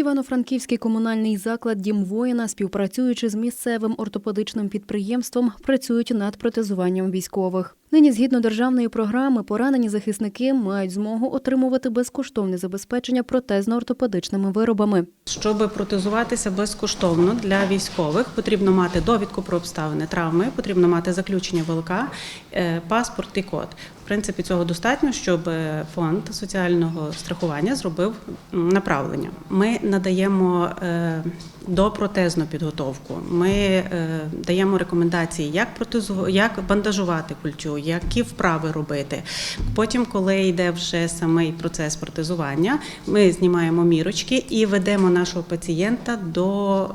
Івано-Франківський комунальний заклад Дім воїна, співпрацюючи з місцевим ортопедичним підприємством, працюють над протезуванням військових. Нині, згідно державної програми, поранені захисники мають змогу отримувати безкоштовне забезпечення протезно-ортопедичними виробами. Щоб протезуватися безкоштовно для військових, потрібно мати довідку про обставини травми, потрібно мати заключення ВЛК, е, паспорт і код. В принципі, цього достатньо, щоб е, фонд соціального страхування зробив направлення. Ми надаємо е, допротезну підготовку. Ми даємо рекомендації, як протезу, як бандажувати культю, які вправи робити. Потім, коли йде вже самий процес протезування, ми знімаємо мірочки і ведемо нашого пацієнта до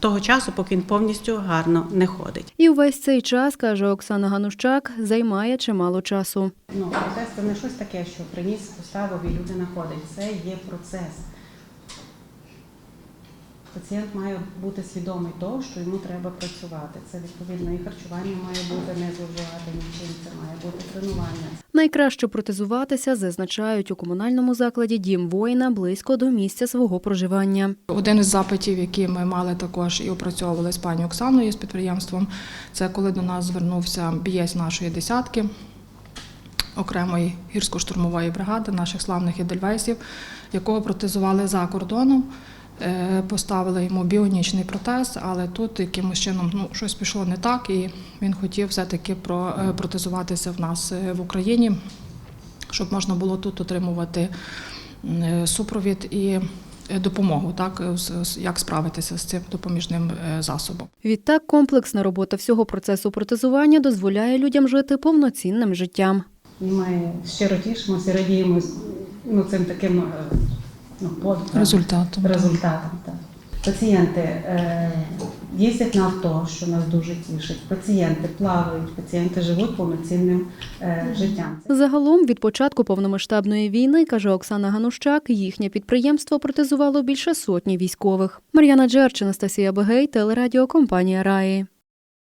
того часу, поки він повністю гарно не ходить. І увесь цей час, каже Оксана Ганущак, займає чимало часу. Ну, протез це не щось таке, що приніс, поставив і людина ходить. Це є процес. Пацієнт має бути свідомий того, що йому треба працювати. Це відповідно і харчування має бути не зловживати нічим, це має бути тренування. Найкраще протезуватися, зазначають у комунальному закладі Дім воїна близько до місця свого проживання. Один із запитів, які ми мали також і опрацьовували з пані Оксаною з підприємством, це коли до нас звернувся бієць нашої десятки окремої гірсько-штурмової бригади наших славних ідельвейсів, якого протезували за кордоном. Е, Поставили йому біонічний протез, але тут якимось чином ну, щось пішло не так, і він хотів все-таки про- е, протезуватися в нас е, в Україні, щоб можна було тут отримувати супровід і допомогу, так як справитися з цим допоміжним засобом. Відтак, комплексна робота всього процесу протезування дозволяє людям жити повноцінним життям. Ми щиро тішимося, радіємо ну, цим таким ну, подвигом. Результатом. результатом. Так. Пацієнти е, їздять на авто, що нас дуже тішить. Пацієнти плавають, пацієнти живуть повноцінним е, життям. Загалом, від початку повномасштабної війни, каже Оксана Ганущак, їхнє підприємство протезувало більше сотні військових. Мар'яна Джерч, Анастасія Бегей, телерадіокомпанія Раї.